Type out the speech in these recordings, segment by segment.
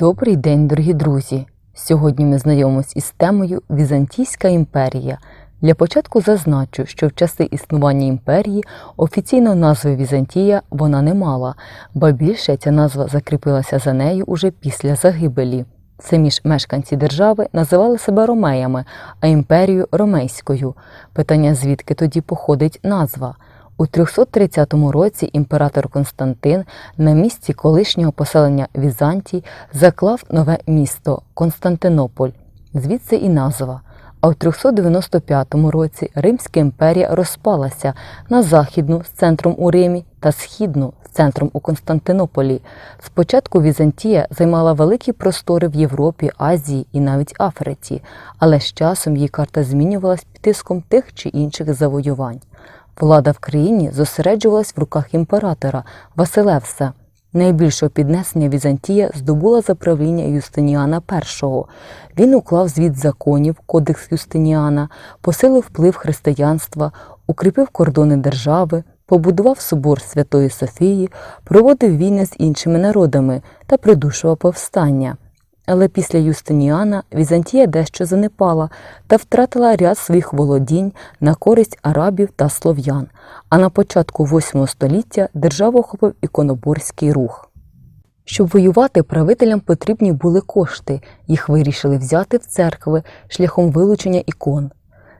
Добрий день, дорогі друзі! Сьогодні ми знайомимось із темою Візантійська імперія. Для початку зазначу, що в часи існування імперії офіційно назви Візантія вона не мала, ба більше ця назва закріпилася за нею уже після загибелі. Самі ж мешканці держави називали себе ромеями, а імперію ромейською. Питання, звідки тоді походить назва. У 330 році імператор Константин на місці колишнього поселення Візантій заклав нове місто Константинополь, звідси і назва. А в 395 році Римська імперія розпалася на західну з центром у Римі та східну з центром у Константинополі. Спочатку Візантія займала великі простори в Європі, Азії і навіть Африці, але з часом її карта змінювалась під тиском тих чи інших завоювань. Влада в країні зосереджувалась в руках імператора Василевса. Найбільшого піднесення Візантія здобула за правління Юстиніана І. Він уклав звіт законів, Кодекс Юстиніана, посилив вплив християнства, укріпив кордони держави, побудував собор Святої Софії, проводив війни з іншими народами та придушував повстання. Але після Юстиніана Візантія дещо занепала та втратила ряд своїх володінь на користь арабів та слов'ян. А на початку VIII століття державу охопив іконоборський рух. Щоб воювати, правителям потрібні були кошти, їх вирішили взяти в церкви шляхом вилучення ікон.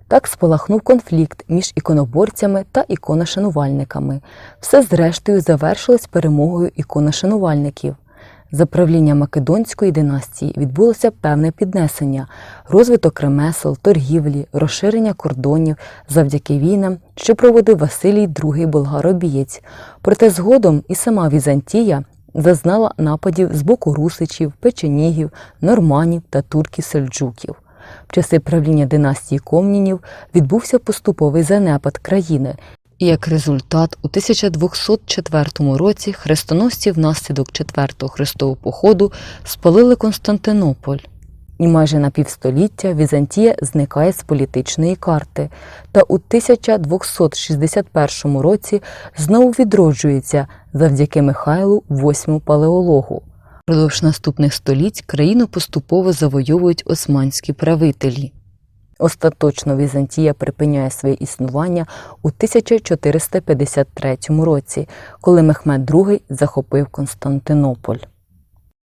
Так спалахнув конфлікт між іконоборцями та іконошанувальниками. Все зрештою завершилось перемогою іконошанувальників. За правління Македонської династії відбулося певне піднесення, розвиток ремесел, торгівлі, розширення кордонів завдяки війнам, що проводив Василій II Болгаробієць. Проте згодом і сама Візантія зазнала нападів з боку русичів, печенігів, норманів та турків-сельджуків. В часи правління династії Комнінів відбувся поступовий занепад країни, і як результат, у 1204 році хрестоносці внаслідок Четвертого хрестового походу спалили Константинополь. І майже на півстоліття Візантія зникає з політичної карти, та у 1261 році знову відроджується завдяки Михайлу VIII палеологу. Продовж наступних століть країну поступово завойовують османські правителі. Остаточно Візантія припиняє своє існування у 1453 році, коли Мехмед II захопив Константинополь.